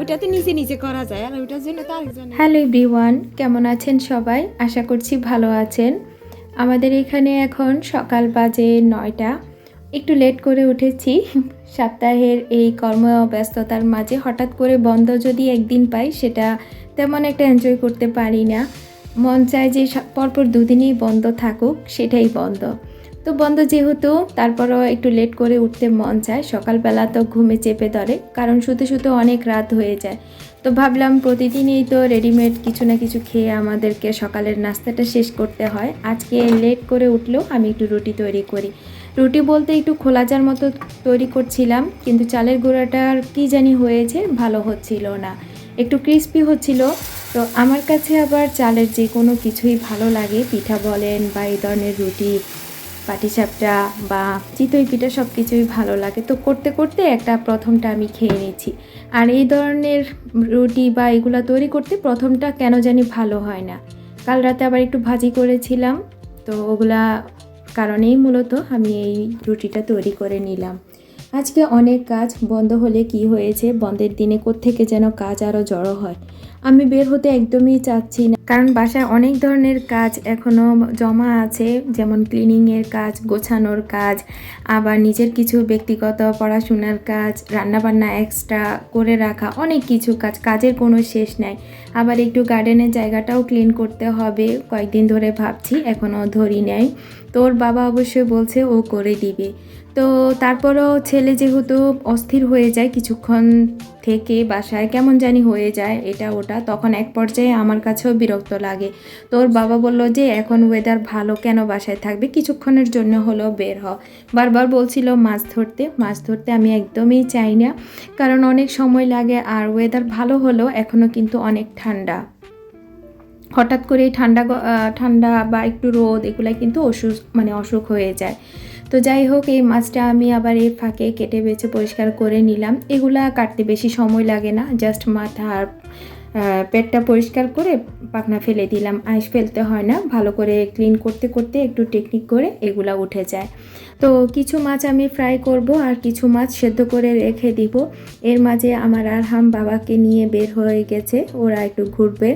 ওটা তো নিজে নিজে করা যায় আর ওটার জন্য তো আরেকজন হ্যালো এভরিওয়ান কেমন আছেন সবাই? আশা করছি ভালো আছেন। আমাদের এখানে এখন সকাল বাজে নয়টা। একটু লেট করে উঠেছি। সপ্তাহের এই কর্মব্যস্ততার মাঝে হঠাৎ করে বন্ধ যদি একদিন পাই, সেটা তেমন একটা এনজয় করতে পারি না। মন চায় যে পরপর দুদিনই বন্ধ থাকুক, সেটাই বন্ধ। তো বন্ধ যেহেতু, তারপরও একটু লেট করে উঠতে মন চায়। সকালবেলা তো ঘুমে চেপে ধরে, কারণ শুতে শুতে অনেক রাত হয়ে যায়। তো ভাবলাম প্রতিদিনই তো রেডিমেড কিছু না কিছু খেয়ে আমাদেরকে সকালের নাস্তাটা শেষ করতে হয়। আজকে লেট করে উঠলেও আমি একটু রুটি তৈরি করি। রুটি বলতে একটু খোলাজার মতো তৈরি করছিলাম, কিন্তু চালের গুঁড়াটার কি জানি হয়েছে, ভালো হচ্ছিল না। একটু ক্রিস্পি হচ্ছিল, তো আমার কাছে আবার চালের যে কোনো কিছুই ভালো লাগে, পিঠা বলেন বা এই ধরনের রুটি পাটিসাপটা বা চিতই পিঠা সব কিছুই ভালো লাগে। তো করতে করতে একটা প্রথমটা আমি খেয়ে নিচ্ছি। আর এই ধরনের রুটি বা এগুলো তৈরি করতে প্রথমটা কেন জানি ভালো হয় না। কাল রাতে আবার একটু ভাজি করেছিলাম, তো ওগুলা কারণেই মূলত আমি এই রুটিটা তৈরি করে নিলাম। আজকে অনেক কাজ বন্ধ হলে কি হয়েছে? বন্ধের দিনে কোত্থেকে যেন কাজ আরও জড়ো হয়? আমি বের হতে একদমই চাচ্ছি না। কারণ বাসায় অনেক ধরনের কাজ এখনও জমা আছে, যেমন ক্লিনিংয়ের কাজ, গোছানোর কাজ, আবার নিজের কিছু ব্যক্তিগত পড়াশোনার কাজ, রান্নাবান্না এক্সট্রা করে রাখা, অনেক কিছু কাজ, কাজের কোনো শেষ নাই। আবার একটু গার্ডেনের জায়গাটাও ক্লিন করতে হবে। কয়েকদিন ধরে ভাবছি এখনও ধরি নেই। তোর বাবা অবশ্যই বলছে ও করে দিবে। তো তারপরও ছেলে যেহেতু অস্থির হয়ে যায় কিছুক্ষণ থেকে বাসায়, কেমন জানি হয়ে যায় এটা ওটা, তখন এক পর্যায়ে আমার কাছেও বিরক্ত লাগে। তোর বাবা বলল যে, এখন ওয়েদার ভালো, কেন বাসায় থাকবে? কিছুক্ষণের জন্য হলেও বের হ। বারবার বলছিল মাছ ধরতে মাছ ধরতে আমি একদমই চাই না, কারণ অনেক সময় লাগে আর ওয়েদার ভালো হলেও এখনও কিন্তু অনেক ঠান্ডা। হঠাৎ করে ঠান্ডা ঠান্ডা বা একটু রোদ এগুলাই কিন্তু অসুখ মানে অসুখ হয়ে যায়। তো যাই হোক, এই মাছটা আমি আবার এই ফাঁকে কেটে বেছে পরিষ্কার করে নিলাম। এগুলা কাটতে বেশি সময় লাগে না জাস্ট মাথা আর পেটটা পরিষ্কার করে পাখনা ফেলে দিলাম। আইস ফেলতে হয় না, ভালো করে ক্লিন করতে করতে একটু টেকনিক করে এগুলা উঠে যায়। তো কিছু মাছ আমি ফ্রাই করব আর কিছু মাছ সেদ্ধ করে রেখে দিব। এর মাঝে আমার আরহাম বাবাকে নিয়ে বের হয়ে গেছে, ওরা একটু ঘুরবে।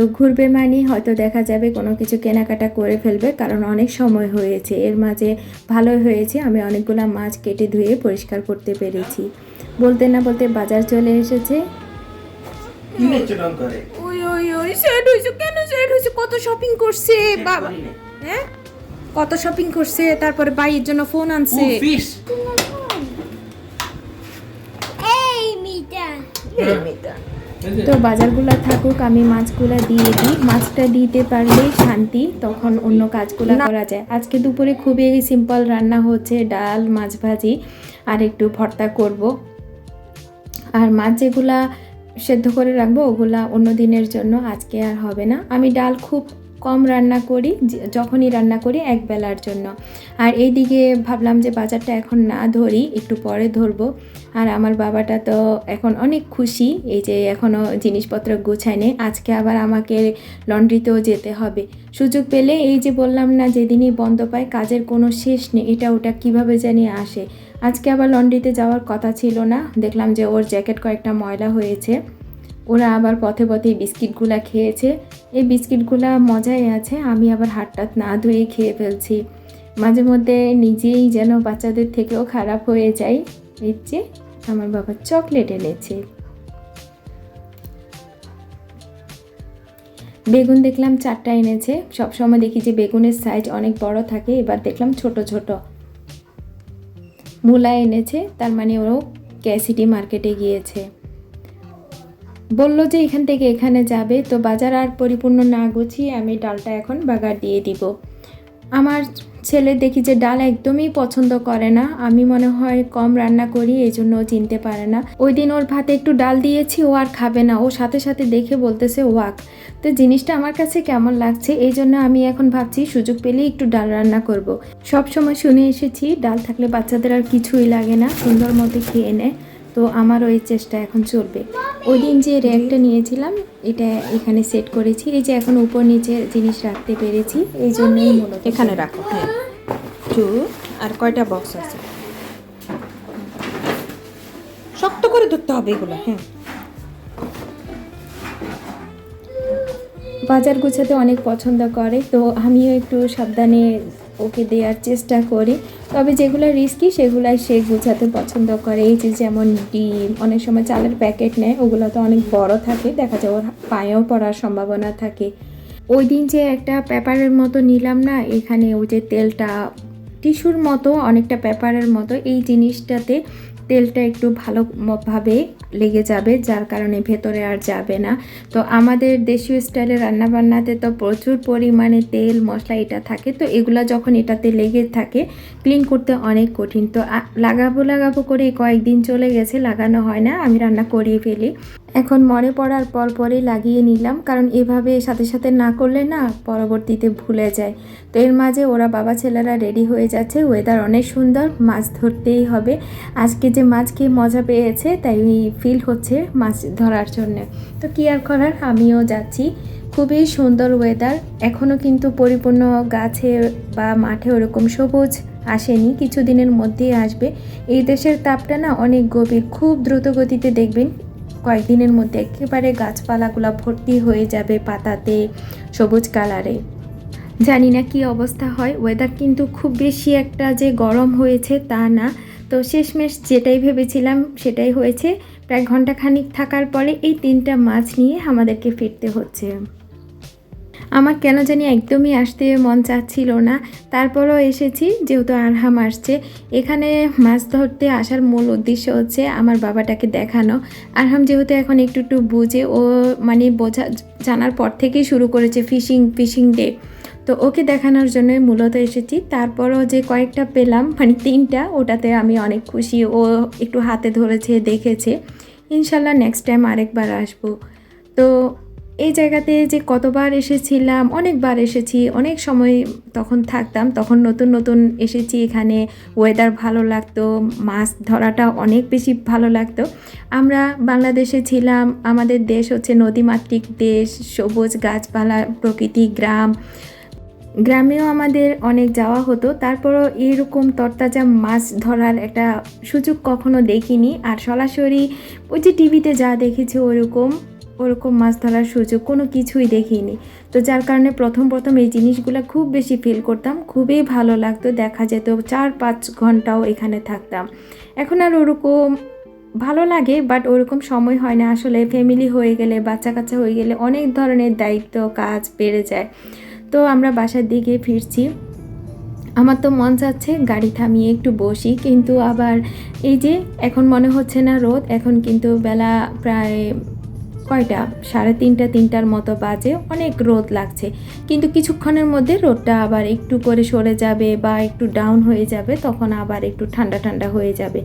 তো ঘুরবে মানে হয়তো দেখা যাবে কোনো কিছু কেনাকাটা করে ফেলবে কারণ অনেক সময় হয়েছে। এর মাঝে ভালোই হয়েছে আমি অনেকগুলো মাছ কেটে ধুয়ে পরিষ্কার করতে পেরেছি। বলতে না বলতে বাজার চলে এসেছে। ওই ওই ওই সেট হইছে কেন সেট হইছে কত শপিং করছে বাবা হ্যাঁ? কত শপিং করছে তারপরে ভাইয়ের জন্য ফোন আনছে। এই মেয়েটা। তো বাজারগুলো থাকুক আমি মাছগুলো দিয়ে দিই। মাছটা দিতে পারলেই শান্তি তখন অন্য কাজগুলো করা যায়। আজকে দুপুরে খুবই সিম্পল রান্না হচ্ছে ডাল মাছ ভাজি আর একটু ভর্তা করব। আর মাছ যেগুলা সেদ্ধ করে রাখব ওগুলা অন্য দিনের জন্য আজকে আর হবে না। আমি ডাল খুব কম রান্না করি যখনই রান্না করি এক বেলার জন্য। আর এইদিকে ভাবলাম যে বাজারটা এখন না ধরি, একটু পরে ধরবো। আর আমার বাবাটা তো এখন অনেক খুশি, এই যে এখনও জিনিসপত্র গোছায় নেই আজকে আবার আমাকে লন্ড্রিতেও যেতে হবে। সুযোগ পেলে এই যে বললাম না, যেদিনই বন্ধ পায়, কাজের কোনো শেষ নেই, এটা ওটা কীভাবে জানি আসে। আজকে আবার লন্ড্রিতে যাওয়ার কথা ছিল না, দেখলাম যে ওর জ্যাকেট কয়েকটা ময়লা হয়েছে। ওরা আবার পথে পথে বিস্কিটগুলা খেয়েছে। এই বিস্কিটগুলা মজাই আছে, আমি আবার হাতটাত না ধুয়ে খেয়ে ফেলছি। মাঝে মধ্যে নিজেই যেন বাচ্চাদের থেকেও খারাপ হয়ে যাই। যে আমার বাবা চকলেট এনেছে। বেগুন দেখলাম চারটা এনেছে। সবসময় দেখি যে বেগুনের সাইজ অনেক বড় থাকে, এবার দেখলাম ছোট ছোট। মূলা এনেছে, তার মানে ওরও ক্যাসিটি মার্কেটে গিয়েছে। বলল যে এখান থেকে এখানে যাবে, তো বাজার আর পরিপূর্ণ না গুছিয়ে আমি ডালটা এখন বাগার দিয়ে দিব। আমার ছেলে দেখি যে ডাল একদমই পছন্দ করে না, আমি মনে হয় কম রান্না করি, এই জন্য ও চিনতে পারে না। ওই দিন ওর ভাতে একটু ডাল দিয়েছি, ও আর খাবে না, ও সাথে সাথে দেখে বলতেছে, ওয়াক। তো জিনিসটা আমার কাছে কেমন লাগছে, এই জন্য আমি এখন ভাবছি সুযোগ পেলেই একটু ডাল রান্না করব। সব সময় শুনে এসেছি, ডাল থাকলে বাচ্চাদের আর কিছুই লাগে না, সুন্দর মতো খেয়ে নেয়। তো আমার ওই চেষ্টা এখন চলবে। ওই দিন যে র্যাকটা নিয়েছিলাম এটা এখানে সেট করেছি। এই যে এখন উপর নিচে জিনিস রাখতে পেরেছি এই জন্যই মূলত এখানে রাখো হ্যাঁ। টু আর কয়টা বক্স আছে? শক্ত করে ধরতে হবে এগুলো হ্যাঁ। বাজার গুছাতে অনেক পছন্দ করে তো আমিও একটু সাবধানে ওকে দেওয়ার চেষ্টা করি। তবে যেগুলো রিস্কি সেগুলাই সে গুছাতে পছন্দ করে। এই যে যেমন ডিম, অনেক সময় চালের প্যাকেট নেয়, ওগুলো তো অনেক বড় থাকে, দেখা যায় ওর পায়েও পড়ার সম্ভাবনা থাকে। ওই দিন যে একটা পেপারের মতো নিলাম না, এখানে ওই যে তেলটা, টিস্যুর মতো, অনেকটা পেপারের মতো, এই জিনিসটাতে তেলটা একটু ভালোভাবে লেগে যাবে, যার কারণে ভেতরে আর যাবে না। তো আমাদের দেশীয় স্টাইলে রান্নাবান্নাতে তো প্রচুর পরিমাণে তেল, মশলা এটা থাকে। তো এগুলা যখন এটাতে লেগে থাকে ক্লিন করতে অনেক কঠিন। তো লাগাবো লাগাবো করে কয়েকদিন চলে গেছে, লাগানো হয় না, আমি রান্না করিয়ে ফেলি। এখন মনে পড়ার পর পরই লাগিয়ে নিলাম, কারণ এভাবে সাথে সাথে না করলে না পরবর্তীতে ভুলে যায়। তো এর মাঝে ওরা বাবা ছেলেরা রেডি হয়ে যাচ্ছে ওয়েদার অনেক সুন্দর, মাছ ধরতেই হবে। আজকে যে মাছ খেয়ে মজা পেয়েছে, তাই ফিল হচ্ছে মাছ ধরার জন্য। তো কী আর করার? আমিও যাচ্ছি। খুবই সুন্দর ওয়েদার এখনও কিন্তু পরিপূর্ণ গাছে বা মাঠে ওরকম সবুজ আসেনি। কিছুদিনের মধ্যেই আসবে। এই দেশের তাপটা না অনেক গভীর। খুব দ্রুত গতিতে দেখবেন কয়েকদিনের মধ্যে একেবারে গাছপালাগুলো ভর্তি হয়ে যাবে পাতাতে, সবুজ কালারে। জানি না কি অবস্থা হয়। ওয়েদার কিন্তু খুব বেশি একটা যে গরম হয়েছে তা না। তো শেষমেশ যেটাই ভেবেছিলাম সেটাই হয়েছে। প্রায় ঘণ্টা খানিক থাকার পরে এই তিনটা মাছ নিয়ে আমাদেরকে ফিরতে হচ্ছে। আমার কেন জানি একদমই আসতে মন চাচ্ছিল না। তারপরও এসেছি, যেহেতু আরহাম আসছে। এখানে মাছ ধরতে আসার মূল উদ্দেশ্য হচ্ছে আমার বাবাটাকে দেখানো। আরহাম যেহেতু এখন একটু একটু বুঝে, ও মানে বোঝা, জানার পর থেকেই শুরু করেছে ফিশিং ফিশিং ডে। তো ওকে দেখানোর জন্য মূলত এসেছি। তারপরও যে কয়েকটা পেলাম মানে তিনটা, ওটাতে আমি অনেক খুশি। ও একটু হাতে ধরেছে, দেখেছে। ইনশাল্লাহ নেক্সট টাইম আরেকবার আসব। তো এই জায়গাতে যে কতবার এসেছিলাম, অনেকবার এসেছি, অনেক সময় তখন থাকতাম, তখন নতুন নতুন এসেছি এখানে। ওয়েদার ভালো লাগতো, মাছ ধরাটা অনেক বেশি ভালো লাগতো। আমরা বাংলাদেশে ছিলাম, আমাদের দেশ হচ্ছে নদীমাতৃক দেশ, সবুজ গাছপালা, প্রকৃতি, গ্রাম। গ্রামেও আমাদের অনেক যাওয়া হতো, তারপরও এরকম তরতাজা মাছ ধরার একটা সুযোগ কখনো দেখিনি। আর সরাসরি ওই যে টিভিতে যা দেখেছি ওরকম ওরকম মাছ ধরার সুযোগ কোনো কিছুই দেখিনি। তো যার কারণে প্রথম প্রথম এই জিনিসগুলো খুব বেশি ফিল করতাম, খুবই ভালো লাগতো, দেখা যেত চার, পাঁচ ঘন্টাও এখানে থাকতাম। এখন আর ওরকম ভালো লাগে বাট ওরকম সময় হয় না। আসলে ফ্যামিলি হয়ে গেলে বাচ্চা কাচ্চা হয়ে গেলে অনেক ধরনের দায়িত্ব, কাজ বেড়ে যায়। তো আমরা বাসার দিকে ফিরছি। আমার তো মন চাচ্ছে গাড়ি থামিয়ে একটু বসি, কিন্তু আবার এই যে এখন মনে হচ্ছে না রোদ, এখন কিন্তু বেলা প্রায় কয়টা? সাড়ে তিনটা, তিনটার মতো বাজে, অনেক রোদ লাগছে। কিন্তু কিছুক্ষণের মধ্যে রোদটা আবার একটু করে সরে যাবে বা একটু ডাউন হয়ে যাবে, তখন আবার একটু ঠান্ডা ঠান্ডা হয়ে যাবে।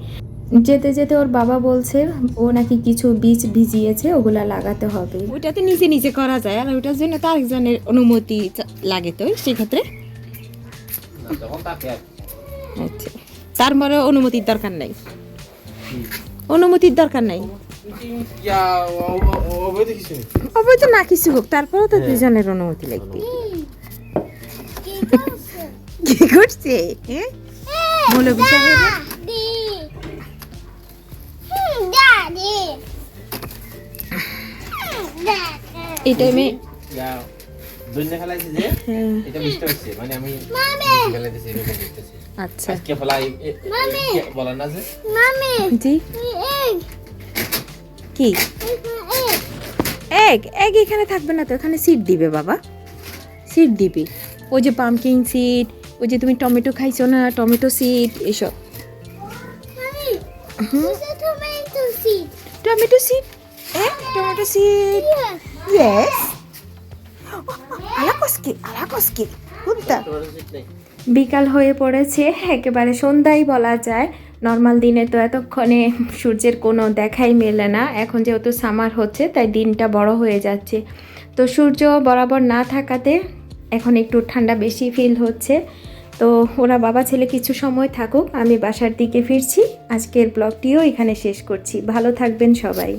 যেতে যেতে ওর বাবা বলছে ও নাকি কিছু বীজ ভিজিয়েছে ওগুলা লাগাতে হবে। ওটা তো নিজে নিজে করা যায় আর ওটার জন্য তো আরেকজনের অনুমতি লাগে তো সেক্ষেত্রে। আচ্ছা। তার মনে অনুমতির দরকার নাই। অনুমতির দরকার নাই। অবৈধ না কিছু হোক তারপরেও তো দুজনের অনুমতি লাগবে। কি করছে? হ্যাঁ? এরকম করতেছি আচ্ছা। আজকে ফলাই বলা না যে? জি। কি? এগ এগ এখানে থাকবে না তো এখানে সিট দিবে বাবা। সিট দিবে। ওই যে পামকিন সিট ওই যে তুমি টমেটো খাইছো না টমেটো সিট এসব। টমেটো সিট এ টমেটো সিট ইয়েস আলাকসকি আলাকসকি কুদ্দা বিকাল হয়ে পড়েছে একেবারে সন্ধ্যাই বলা যায়। নর্মাল দিনে তো এতক্ষণে সূর্যের কোনো দেখাই মেলে না। এখন যেহেতু সামার হচ্ছে তাই দিনটা বড় হয়ে যাচ্ছে। তো সূর্য বরাবর না থাকাতে এখন একটু ঠান্ডা বেশি ফিল হচ্ছে। তো ওরা বাবা ছেলে কিছু সময় থাকুক, আমি বাসার দিকে ফিরছি। আজকের ব্লগটিও এখানে শেষ করছি। ভালো থাকবেন সবাই।